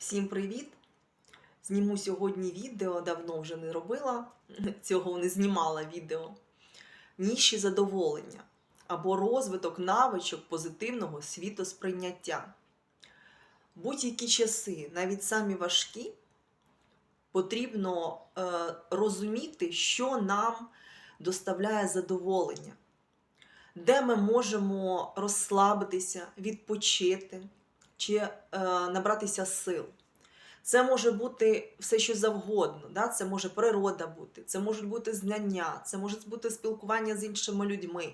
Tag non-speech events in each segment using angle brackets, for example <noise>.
Всім привіт! Зніму сьогодні відео, давно вже не робила, <laughs> цього не знімала відео. Ніші задоволення або розвиток навичок позитивного світосприйняття. Будь-які часи, навіть самі важкі, потрібно е, розуміти, що нам доставляє задоволення, де ми можемо розслабитися, відпочити чи е, набратися сил. Це може бути все, що завгодно. Да? Це може природа бути, це можуть бути знання, це може бути спілкування з іншими людьми.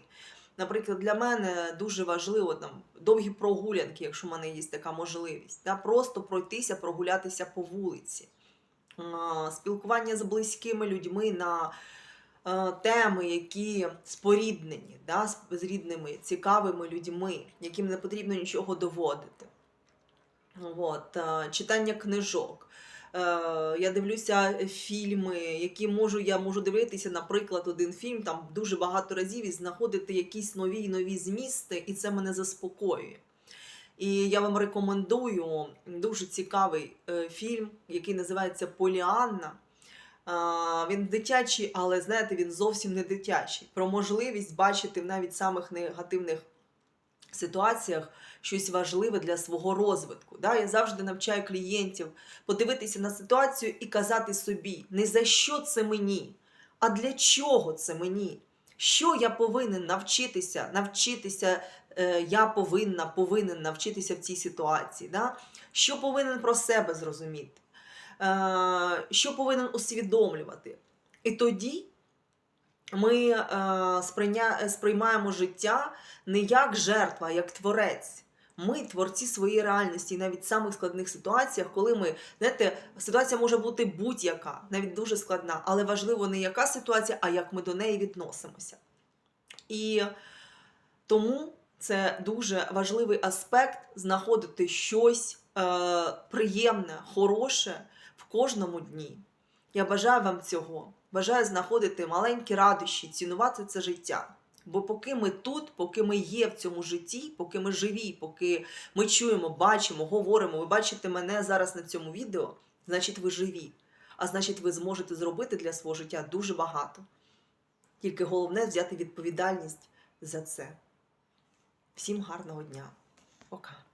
Наприклад, для мене дуже важливо там довгі прогулянки, якщо в мене є така можливість. Да? Просто пройтися, прогулятися по вулиці, спілкування з близькими людьми на е, теми, які споріднені да? з рідними, цікавими людьми, яким не потрібно нічого доводити. От, читання книжок. Е, Я дивлюся фільми, які можу, я можу дивитися, наприклад, один фільм там дуже багато разів і знаходити якісь нові й нові змісти, і це мене заспокоює. І я вам рекомендую дуже цікавий е, фільм, який називається Поліанна. Він дитячий, але знаєте, він зовсім не дитячий. Про можливість бачити навіть самих негативних ситуаціях щось важливе для свого розвитку. Да? Я завжди навчаю клієнтів подивитися на ситуацію і казати собі, не за що це мені, а для чого це мені? Що я повинен навчитися, навчитися, е, я повинна, повинен навчитися в цій ситуації. Да? Що повинен про себе зрозуміти, е, що повинен усвідомлювати. І тоді ми е, сприйня, сприймаємо життя не як жертва, а як творець. Ми творці своєї реальності, і навіть в самих складних ситуаціях, коли ми, знаєте, ситуація може бути будь-яка, навіть дуже складна, але важливо не яка ситуація, а як ми до неї відносимося. І тому це дуже важливий аспект знаходити щось е, приємне, хороше в кожному дні. Я бажаю вам цього. Бажаю знаходити маленькі радощі, цінувати це життя. Бо поки ми тут, поки ми є в цьому житті, поки ми живі, поки ми чуємо, бачимо, говоримо, ви бачите мене зараз на цьому відео, значить ви живі. А значить, ви зможете зробити для свого життя дуже багато. Тільки головне взяти відповідальність за це. Всім гарного дня. Пока.